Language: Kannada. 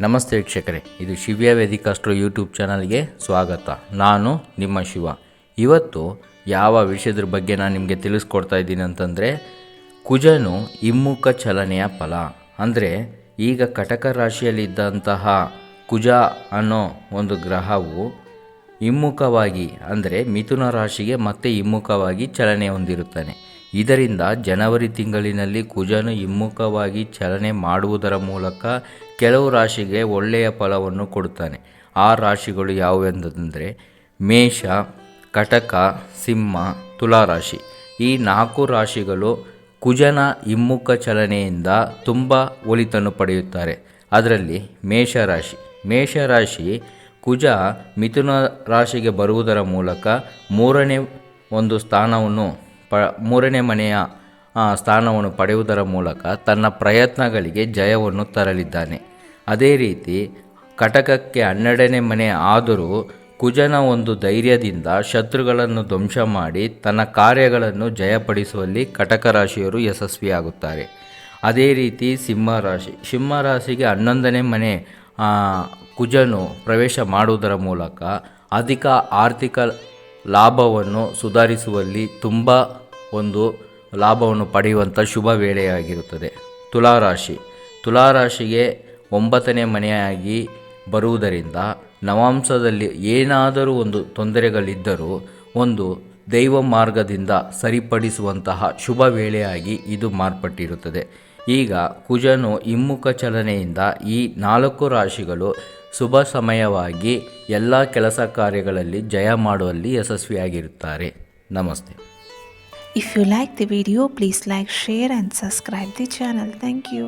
ನಮಸ್ತೆ ವೀಕ್ಷಕರೇ, ಇದು ಶಿವ್ಯ ವೇದಿಕಾಸ್ಟ್ರೋ ಯೂಟ್ಯೂಬ್ ಚಾನಲ್ಗೆ ಸ್ವಾಗತ. ನಾನು ನಿಮ್ಮ ಶಿವ. ಇವತ್ತು ಯಾವ ವಿಷಯದ ಬಗ್ಗೆ ನಾನು ನಿಮಗೆ ತಿಳಿಸ್ಕೊಡ್ತಾ ಇದ್ದೀನಿ ಅಂತಂದರೆ, ಕುಜನು ಹಿಮ್ಮುಖ ಚಲನೆಯ ಫಲ. ಅಂದರೆ, ಈಗ ಕಟಕ ರಾಶಿಯಲ್ಲಿದ್ದಂತಹ ಕುಜ ಅನ್ನೋ ಒಂದು ಗ್ರಹವು ಹಿಮ್ಮುಖವಾಗಿ, ಅಂದರೆ ಮಿಥುನ ರಾಶಿಗೆ ಮತ್ತೆ ಹಿಮ್ಮುಖವಾಗಿ ಚಲನೆ ಹೊಂದಿರುತ್ತಾನೆ. ಇದರಿಂದ ಜನವರಿ ತಿಂಗಳಿನಲ್ಲಿ ಕುಜನು ಹಿಮ್ಮುಖವಾಗಿ ಚಲನೆ ಮಾಡುವುದರ ಮೂಲಕ ಕೆಲವು ರಾಶಿಗೆ ಒಳ್ಳೆಯ ಫಲವನ್ನು ಕೊಡುತ್ತಾನೆ. ಆ ರಾಶಿಗಳು ಯಾವುವೆಂದರೆ ಮೇಷ, ಕಟಕ, ಸಿಂಹ ತುಲಾರಾಶಿ ಈ ನಾಲ್ಕು ರಾಶಿಗಳು ಕುಜನ ಹಿಮ್ಮುಖ ಚಲನೆಯಿಂದ ತುಂಬ ಒಳಿತನ್ನು ಪಡೆಯುತ್ತಾರೆ. ಅದರಲ್ಲಿ ಮೇಷರಾಶಿ ಮೇಷರಾಶಿ ಕುಜ ಮಿಥುನ ರಾಶಿಗೆ ಬರುವುದರ ಮೂಲಕ ಮೂರನೇ ಒಂದು ಸ್ಥಾನವನ್ನು ಪ, ಮೂರನೇ ಮನೆಯ ಸ್ಥಾನವನ್ನು ಪಡೆಯುವುದರ ಮೂಲಕ ತನ್ನ ಪ್ರಯತ್ನಗಳಿಗೆ ಜಯವನ್ನು ತರಲಿದ್ದಾನೆ. ಅದೇ ರೀತಿ ಕಟಕಕ್ಕೆ ಹನ್ನೆರಡನೇ ಮನೆ ಆದರೂ ಕುಜನ ಒಂದು ಧೈರ್ಯದಿಂದ ಶತ್ರುಗಳನ್ನು ಧ್ವಂಸ ಮಾಡಿ ತನ್ನ ಕಾರ್ಯಗಳನ್ನು ಜಯಪಡಿಸುವಲ್ಲಿ ಕಟಕ ರಾಶಿಯವರು ಯಶಸ್ವಿಯಾಗುತ್ತಾರೆ. ಅದೇ ರೀತಿ ಸಿಂಹ ರಾಶಿ ಸಿಂಹ ರಾಶಿಗೆ ಹನ್ನೊಂದನೇ ಮನೆ ಕುಜನು ಪ್ರವೇಶ ಮಾಡುವುದರ ಮೂಲಕ ಅಧಿಕ ಆರ್ಥಿಕ ಲಾಭವನ್ನು ಸುಧಾರಿಸುವಲ್ಲಿ ತುಂಬ ಒಂದು ಲಾಭವನ್ನು ಪಡೆಯುವಂಥ ಶುಭ ವೇಳೆಯಾಗಿರುತ್ತದೆ. ತುಲಾರಾಶಿ. ತುಲಾರಾಶಿಗೆ ಒಂಬತ್ತನೇ ಮನೆಯಾಗಿ ಬರುವುದರಿಂದ ನವಾಂಶದಲ್ಲಿ ಏನಾದರೂ ಒಂದು ತೊಂದರೆಗಳಿದ್ದರೂ ಒಂದು ದೈವ ಮಾರ್ಗದಿಂದ ಸರಿಪಡಿಸುವಂತಹ ಶುಭ ವೇಳೆಯಾಗಿ ಇದು ಮಾರ್ಪಟ್ಟಿರುತ್ತದೆ. ಈಗ ಕುಜನು ಹಿಮ್ಮುಖ ಚಲನೆಯಿಂದ ಈ ನಾಲ್ಕು ರಾಶಿಗಳು ಶುಭ ಸಮಯವಾಗಿ ಎಲ್ಲ ಕೆಲಸ ಕಾರ್ಯಗಳಲ್ಲಿ ಜಯ ಮಾಡುವಲ್ಲಿ ಯಶಸ್ವಿಯಾಗಿರುತ್ತಾರೆ. ನಮಸ್ತೆ. If you like the video please like share and subscribe the channel thank you.